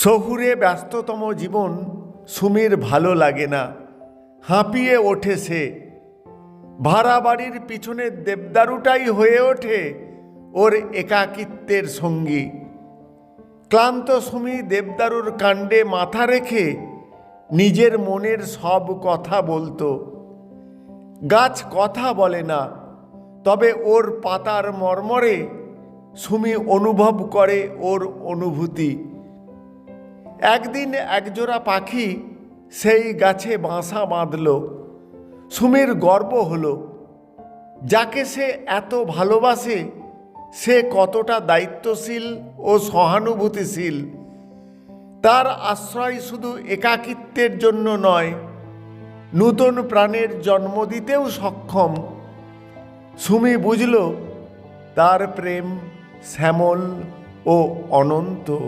শহুরে ব্যস্ততম জীবন সুমির ভালো লাগে না। হাঁপিয়ে ওঠে সে। ভাড়া বাড়ির পিছনের দেবদারুটাই হয়ে ওঠে ওর একাকিত্বের সঙ্গী। ক্লান্ত সুমি দেবদারুর কাণ্ডে মাথা রেখে নিজের মনের সব কথা বলতো। গাছ কথা বলে না, তবে ওর পাতার মর্মরে সুমি অনুভব করে ওর অনুভূতি। একদিন একজোড়া পাখি সেই গাছে বাসা বাঁধল। সুমির গর্ব হলো, যাকে সে এত ভালোবাসে, সে কতটা দায়িত্বশীল ও সহানুভূতিশীল। তার আশ্রয় শুধু একাকিত্বের জন্য নয়, নূতন প্রাণের জন্ম দিতেও সক্ষম। সুমি বুঝল, তার প্রেম শ্যামল ও অনন্ত।